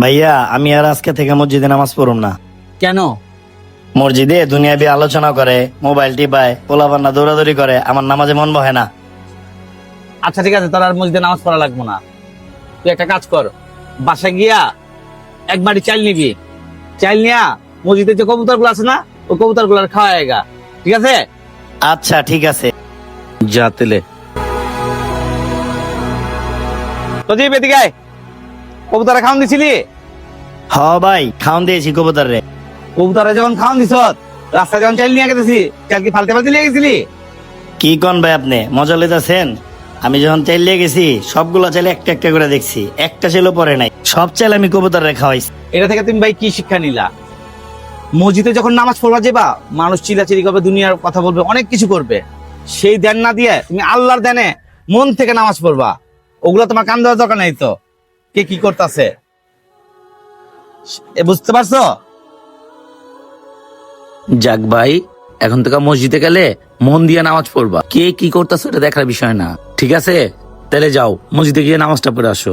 ভাইয়া আমি আর আজকে থেকে মসজিদে নামাজ পড়ুম না। কেন? মসজিদে দুনিয়াবি আলোচনা করে মোবাইল টিপায় পোলাপান্না দৌড়াদৌড়ি করে আমার নামাজে মন বহে না। আচ্ছা ঠিক আছে তোর আর মসজিদে নামাজ পড়া লাগবো না। তুই একটা কাজ কর বাসা গিয়া এক বাড়ি চাল নিবি। চাল নিয়া মসজিদে যে কবুতরগুলো আছে না ওই কবুতরগুলার খাওয়া গা। ঠিক আছে? আচ্ছা ঠিক আছে। যা তেলে। তো জি বেদিকে। কবুতরে খাওয়ান দিছিলি? হ ভাই খাওন দিয়েছি কবুতর। রে কবুতরে যখন খাওয়ান দিছ রাস্তায় যখন চাল নিয়ে গেছি চাল কি ফালতে ফালতে নিয়ে গেছিলি? কি কন ভাই আপনি মজা লইতাছেন? আমি যখন চাইলে গেছি সবগুলো চাইলে একটা একটা করে দেখছি একটা ছেলে পরে নাই। সব চাইলে আমি কবুতর রে খাওয়াইছি। এটা থেকে তুমি ভাই কি শিক্ষা নিলা? মসজিদে যখন নামাজ পড়বা যাবা মানুষ চিলাচিলি করবে দুনিয়ার কথা বলবে অনেক কিছু করবে। সেই ধ্যান না দিয়ে তুমি আল্লাহর ধ্যানে মন থেকে নামাজ পড়বা। ওগুলো তোমার কান দেওয়ার দরকার নাই তো। কে কি করতেছে? বুঝতে পারছ? যাক ভাই, এখন থেকে মসজিদে গেলে মন দিয়ে নামাজ পড়বা। কে কি করতেছে এটা দেখার বিষয় না। ঠিক আছে? তাহলে যাও, মসজিদে গিয়ে নামাজটা পড়ে আসো।